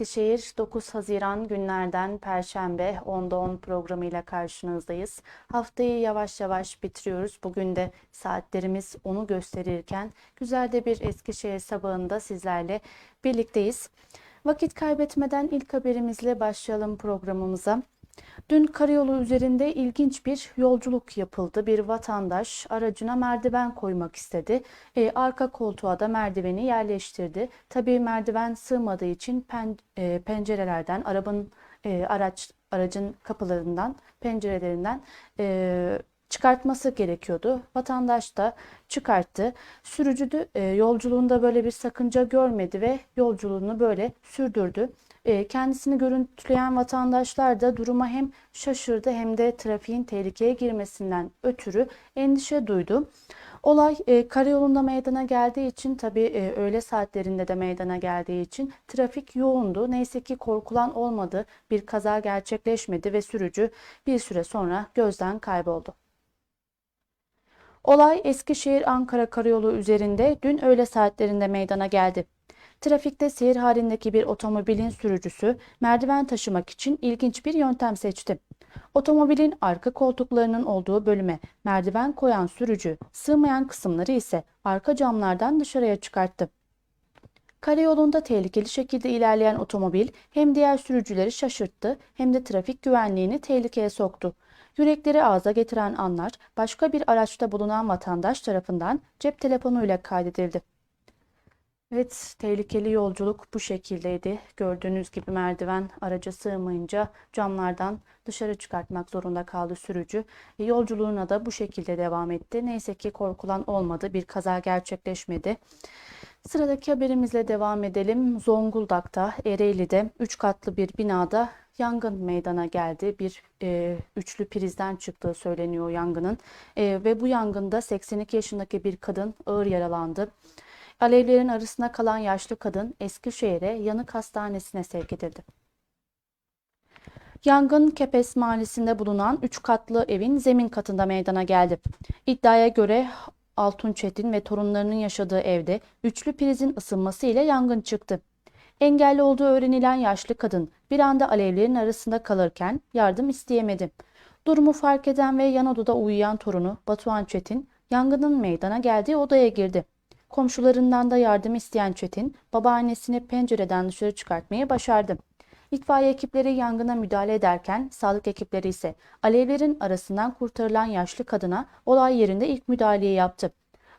Eskişehir. 9 Haziran günlerden Perşembe 10'da 10 programıyla karşınızdayız. Haftayı yavaş yavaş bitiriyoruz. Bugün de saatlerimiz onu gösterirken güzel de bir Eskişehir sabahında sizlerle birlikteyiz. Vakit kaybetmeden ilk haberimizle başlayalım programımıza. Dün karayolu üzerinde ilginç bir yolculuk yapıldı. Bir vatandaş aracına merdiven koymak istedi. E, arka koltuğa da merdiveni yerleştirdi. Tabii merdiven sığmadığı için pen, e, pencerelerden, arabanın e, araç aracın kapılarından, pencerelerinden e, çıkartması gerekiyordu. Vatandaş da çıkarttı. Sürücü de e, yolculuğunda böyle bir sakınca görmedi ve yolculuğunu böyle sürdürdü. E, kendisini görüntüleyen vatandaşlar da duruma hem şaşırdı hem de trafiğin tehlikeye girmesinden ötürü endişe duydu. Olay e, karayolunda meydana geldiği için tabii e, öğle saatlerinde de meydana geldiği için trafik yoğundu. Neyse ki korkulan olmadı. Bir kaza gerçekleşmedi ve sürücü bir süre sonra gözden kayboldu. Olay Eskişehir-Ankara karayolu üzerinde dün öğle saatlerinde meydana geldi. Trafikte seyir halindeki bir otomobilin sürücüsü merdiven taşımak için ilginç bir yöntem seçti. Otomobilin arka koltuklarının olduğu bölüme merdiven koyan sürücü sığmayan kısımları ise arka camlardan dışarıya çıkarttı. Karayolunda tehlikeli şekilde ilerleyen otomobil hem diğer sürücüleri şaşırttı hem de trafik güvenliğini tehlikeye soktu. Yürekleri ağza getiren anlar başka bir araçta bulunan vatandaş tarafından cep telefonuyla kaydedildi. Evet, tehlikeli yolculuk bu şekildeydi. Gördüğünüz gibi merdiven araca sığmayınca camlardan dışarı çıkartmak zorunda kaldı sürücü. E, yolculuğuna da bu şekilde devam etti. Neyse ki korkulan olmadı. Bir kaza gerçekleşmedi. Sıradaki haberimizle devam edelim. Zonguldak'ta, Ereğli'de 3 katlı bir binada yangın meydana geldi. Bir e, üçlü prizden çıktığı söyleniyor yangının. E, ve bu yangında 82 yaşındaki bir kadın ağır yaralandı. Alevlerin arasında kalan yaşlı kadın Eskişehir'e yanık hastanesine sevk edildi. Yangın Kepes mahallesinde bulunan 3 katlı evin zemin katında meydana geldi. İddiaya göre Altun Çetin ve torunlarının yaşadığı evde üçlü prizin ısınması ile yangın çıktı. Engelli olduğu öğrenilen yaşlı kadın bir anda alevlerin arasında kalırken yardım isteyemedi. Durumu fark eden ve yan odada uyuyan torunu Batuhan Çetin yangının meydana geldiği odaya girdi. Komşularından da yardım isteyen Çetin, babaannesini pencereden dışarı çıkartmayı başardı. İtfaiye ekipleri yangına müdahale ederken sağlık ekipleri ise alevlerin arasından kurtarılan yaşlı kadına olay yerinde ilk müdahaleyi yaptı.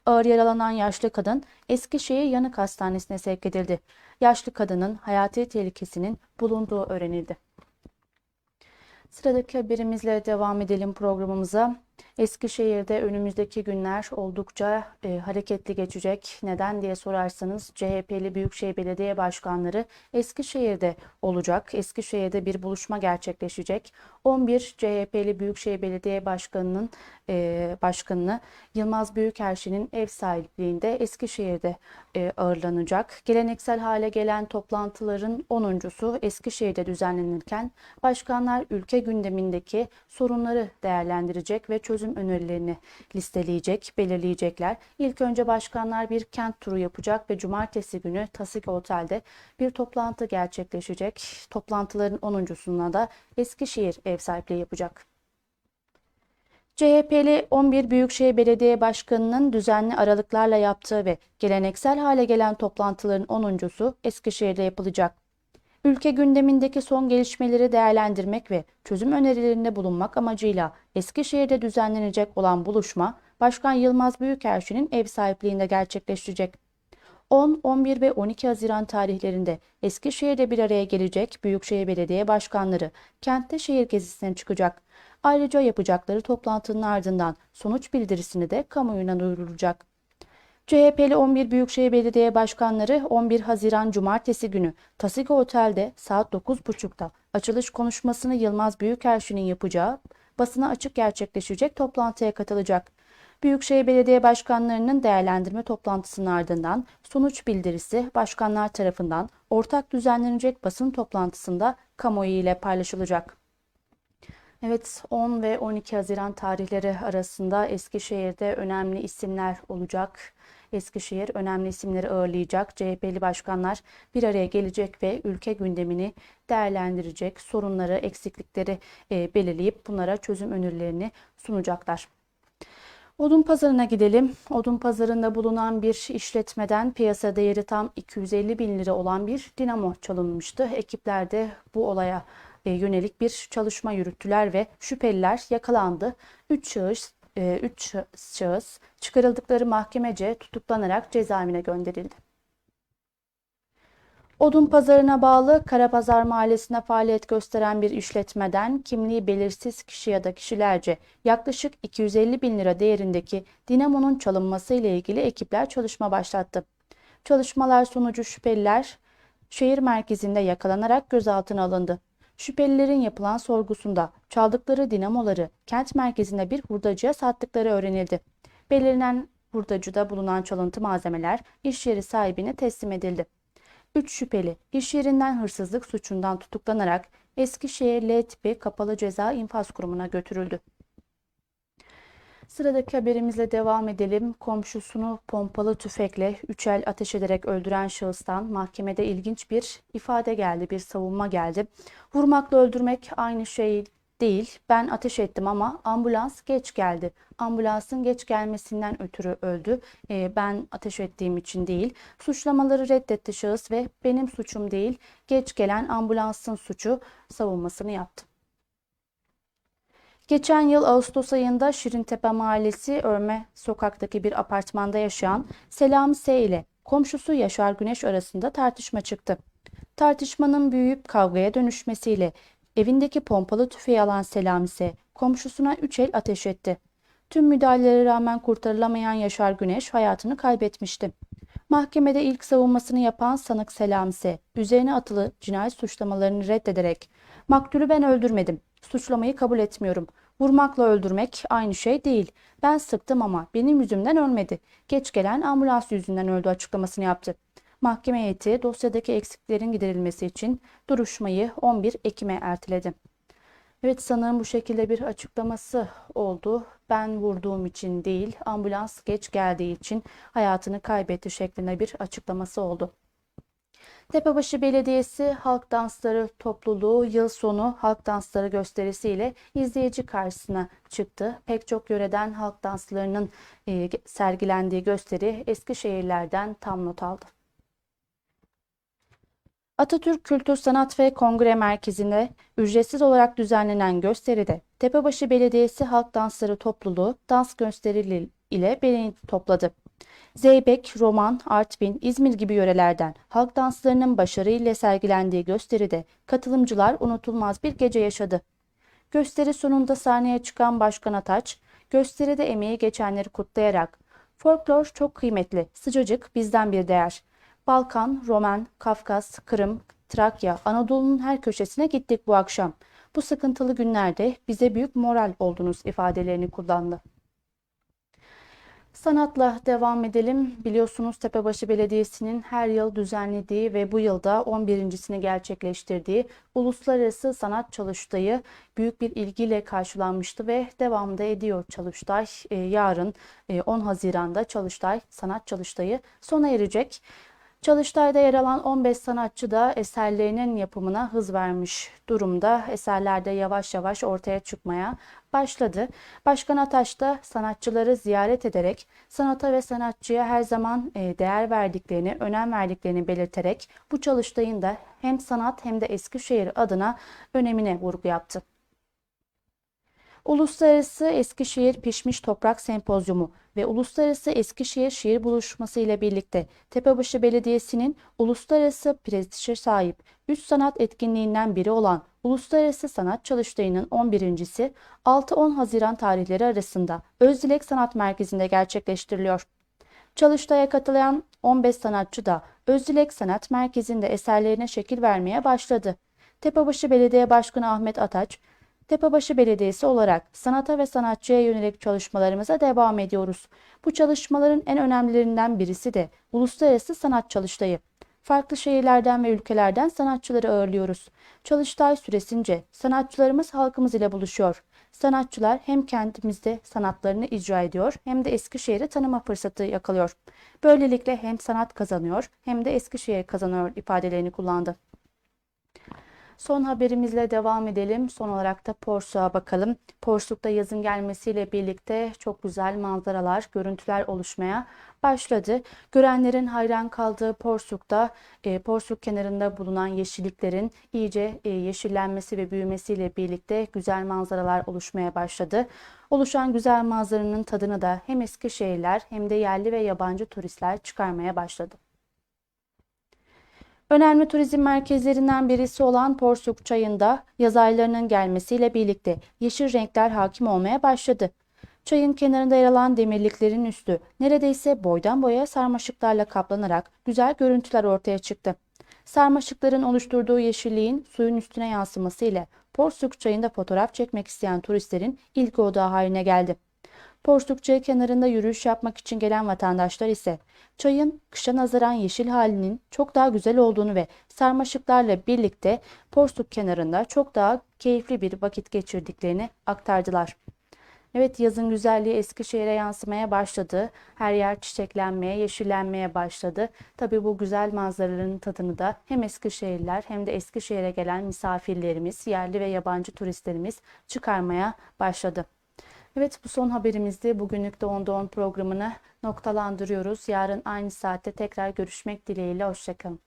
Ağır yaralanan yaşlı kadın Eskişehir Yanık Hastanesi'ne sevk edildi. Yaşlı kadının hayati tehlikesinin bulunduğu öğrenildi. Sıradaki haberimizle devam edelim programımıza. Eskişehir'de önümüzdeki günler oldukça e, hareketli geçecek. Neden diye sorarsanız CHP'li Büyükşehir Belediye Başkanları Eskişehir'de olacak. Eskişehir'de bir buluşma gerçekleşecek. 11 CHP'li Büyükşehir Belediye Başkanı'nın e, başkanını Yılmaz Büyükerşen'in ev sahipliğinde Eskişehir'de e, ağırlanacak. Geleneksel hale gelen toplantıların 10.sü Eskişehir'de düzenlenirken başkanlar ülke gündemindeki sorunları değerlendirecek ve çözüm önerilerini listeleyecek, belirleyecekler. İlk önce başkanlar bir kent turu yapacak ve cumartesi günü Tasik Otel'de bir toplantı gerçekleşecek. Toplantıların 10.suna da Eskişehir ev sahipliği yapacak. CHP'li 11 Büyükşehir Belediye Başkanı'nın düzenli aralıklarla yaptığı ve geleneksel hale gelen toplantıların 10.sü Eskişehir'de yapılacak. Ülke gündemindeki son gelişmeleri değerlendirmek ve çözüm önerilerinde bulunmak amacıyla Eskişehir'de düzenlenecek olan buluşma Başkan Yılmaz Büyükerşen'in ev sahipliğinde gerçekleşecek. 10, 11 ve 12 Haziran tarihlerinde Eskişehir'de bir araya gelecek Büyükşehir Belediye Başkanları kentte şehir gezisine çıkacak. Ayrıca yapacakları toplantının ardından sonuç bildirisini de kamuoyuna duyurulacak. CHP'li 11 Büyükşehir Belediye Başkanları 11 Haziran Cumartesi günü Tasiga Otel'de saat 9.30'da açılış konuşmasını Yılmaz Büyükerşen'in yapacağı basına açık gerçekleşecek toplantıya katılacak. Büyükşehir Belediye Başkanlarının değerlendirme toplantısının ardından sonuç bildirisi başkanlar tarafından ortak düzenlenecek basın toplantısında kamuoyu ile paylaşılacak. Evet 10 ve 12 Haziran tarihleri arasında Eskişehir'de önemli isimler olacak. Eskişehir önemli isimleri ağırlayacak. CHP'li başkanlar bir araya gelecek ve ülke gündemini değerlendirecek. Sorunları, eksiklikleri e, belirleyip bunlara çözüm önerilerini sunacaklar. Odun pazarına gidelim. Odun pazarında bulunan bir işletmeden piyasa değeri tam 250 bin lira olan bir dinamo çalınmıştı. Ekipler de bu olaya yönelik bir çalışma yürüttüler ve şüpheliler yakalandı. 3 şahıs 3 şahıs çıkarıldıkları mahkemece tutuklanarak cezaevine gönderildi. Odun pazarına bağlı Karapazar Mahallesi'nde faaliyet gösteren bir işletmeden kimliği belirsiz kişi ya da kişilerce yaklaşık 250 bin lira değerindeki dinamonun çalınması ile ilgili ekipler çalışma başlattı. Çalışmalar sonucu şüpheliler şehir merkezinde yakalanarak gözaltına alındı. Şüphelilerin yapılan sorgusunda çaldıkları dinamoları kent merkezinde bir hurdacıya sattıkları öğrenildi. Belirlenen hurdacıda bulunan çalıntı malzemeler iş yeri sahibine teslim edildi. 3 şüpheli iş yerinden hırsızlık suçundan tutuklanarak Eskişehir L tipi kapalı ceza infaz kurumuna götürüldü. Sıradaki haberimizle devam edelim. Komşusunu pompalı tüfekle üç el ateş ederek öldüren şahıstan mahkemede ilginç bir ifade geldi, bir savunma geldi. Vurmakla öldürmek aynı şey değil. Ben ateş ettim ama ambulans geç geldi. Ambulansın geç gelmesinden ötürü öldü. E, ben ateş ettiğim için değil. Suçlamaları reddetti şahıs ve benim suçum değil, geç gelen ambulansın suçu savunmasını yaptı. Geçen yıl Ağustos ayında Şirintepe Mahallesi Örme sokaktaki bir apartmanda yaşayan Selam S ile komşusu Yaşar Güneş arasında tartışma çıktı. Tartışmanın büyüyüp kavgaya dönüşmesiyle evindeki pompalı tüfeği alan Selam ise komşusuna üç el ateş etti. Tüm müdahalelere rağmen kurtarılamayan Yaşar Güneş hayatını kaybetmişti. Mahkemede ilk savunmasını yapan sanık Selam ise üzerine atılı cinayet suçlamalarını reddederek maktulü ben öldürmedim, suçlamayı kabul etmiyorum, Vurmakla öldürmek aynı şey değil. Ben sıktım ama benim yüzümden ölmedi. Geç gelen ambulans yüzünden öldü açıklamasını yaptı. Mahkeme heyeti dosyadaki eksiklerin giderilmesi için duruşmayı 11 Ekim'e erteledi. Evet sanırım bu şekilde bir açıklaması oldu. Ben vurduğum için değil, ambulans geç geldiği için hayatını kaybetti şeklinde bir açıklaması oldu. Tepebaşı Belediyesi Halk Dansları Topluluğu yıl sonu halk dansları gösterisiyle izleyici karşısına çıktı. Pek çok yöreden halk danslarının e, sergilendiği gösteri Eskişehirlerden tam not aldı. Atatürk Kültür Sanat ve Kongre Merkezi'nde ücretsiz olarak düzenlenen gösteride Tepebaşı Belediyesi Halk Dansları Topluluğu dans gösterili ile beni topladı. Zeybek, Roman, Artvin, İzmir gibi yörelerden halk danslarının başarıyla sergilendiği gösteride katılımcılar unutulmaz bir gece yaşadı. Gösteri sonunda sahneye çıkan Başkan Ataç, gösteride emeği geçenleri kutlayarak Folklor çok kıymetli, sıcacık, bizden bir değer. Balkan, Roman, Kafkas, Kırım, Trakya, Anadolu'nun her köşesine gittik bu akşam. Bu sıkıntılı günlerde bize büyük moral oldunuz ifadelerini kullandı. Sanatla devam edelim. Biliyorsunuz Tepebaşı Belediyesi'nin her yıl düzenlediği ve bu yılda 11.sini gerçekleştirdiği Uluslararası Sanat Çalıştayı büyük bir ilgiyle karşılanmıştı ve devamda ediyor Çalıştay. Ee, yarın 10 e, Haziran'da Çalıştay Sanat Çalıştayı sona erecek. Çalıştay'da yer alan 15 sanatçı da eserlerinin yapımına hız vermiş durumda. Eserler de yavaş yavaş ortaya çıkmaya başladı. Başkan Ataş da sanatçıları ziyaret ederek sanata ve sanatçıya her zaman e, değer verdiklerini, önem verdiklerini belirterek bu çalıştayın da hem sanat hem de Eskişehir adına önemine vurgu yaptı. Uluslararası Eskişehir Pişmiş Toprak Sempozyumu ve Uluslararası Eskişehir Şiir Buluşması ile birlikte Tepebaşı Belediyesi'nin uluslararası prestije sahip 3 sanat etkinliğinden biri olan Uluslararası Sanat Çalıştayı'nın 11.si 6-10 Haziran tarihleri arasında Özdilek Sanat Merkezi'nde gerçekleştiriliyor. Çalıştay'a katılan 15 sanatçı da Özdilek Sanat Merkezi'nde eserlerine şekil vermeye başladı. Tepebaşı Belediye Başkanı Ahmet Ataç, Tepebaşı Belediyesi olarak sanata ve sanatçıya yönelik çalışmalarımıza devam ediyoruz. Bu çalışmaların en önemlilerinden birisi de Uluslararası Sanat Çalıştayı. Farklı şehirlerden ve ülkelerden sanatçıları ağırlıyoruz. Çalıştay süresince sanatçılarımız halkımız ile buluşuyor. Sanatçılar hem kentimizde sanatlarını icra ediyor hem de Eskişehir'i tanıma fırsatı yakalıyor. Böylelikle hem sanat kazanıyor hem de Eskişehir kazanıyor ifadelerini kullandı. Son haberimizle devam edelim. Son olarak da Porsuk'a bakalım. Porsuk'ta yazın gelmesiyle birlikte çok güzel manzaralar, görüntüler oluşmaya başladı. Görenlerin hayran kaldığı Porsuk'ta, e, Porsuk kenarında bulunan yeşilliklerin iyice e, yeşillenmesi ve büyümesiyle birlikte güzel manzaralar oluşmaya başladı. Oluşan güzel manzaranın tadını da hem Eskişehirler hem de yerli ve yabancı turistler çıkarmaya başladı. Önemli turizm merkezlerinden birisi olan Porsuk Çayı'nda yaz aylarının gelmesiyle birlikte yeşil renkler hakim olmaya başladı. Çayın kenarında yer alan demirliklerin üstü neredeyse boydan boya sarmaşıklarla kaplanarak güzel görüntüler ortaya çıktı. Sarmaşıkların oluşturduğu yeşilliğin suyun üstüne yansıması ile Porsuk Çayı'nda fotoğraf çekmek isteyen turistlerin ilk odağı haline geldi. Porsuk Çayı kenarında yürüyüş yapmak için gelen vatandaşlar ise çayın kışa nazaran yeşil halinin çok daha güzel olduğunu ve sarmaşıklarla birlikte Porsuk kenarında çok daha keyifli bir vakit geçirdiklerini aktardılar. Evet yazın güzelliği Eskişehir'e yansımaya başladı. Her yer çiçeklenmeye, yeşillenmeye başladı. Tabii bu güzel manzaraların tadını da hem Eskişehirliler hem de Eskişehir'e gelen misafirlerimiz, yerli ve yabancı turistlerimiz çıkarmaya başladı. Evet bu son haberimizdi. Bugünlük de Onda 10 programını noktalandırıyoruz. Yarın aynı saatte tekrar görüşmek dileğiyle. Hoşçakalın.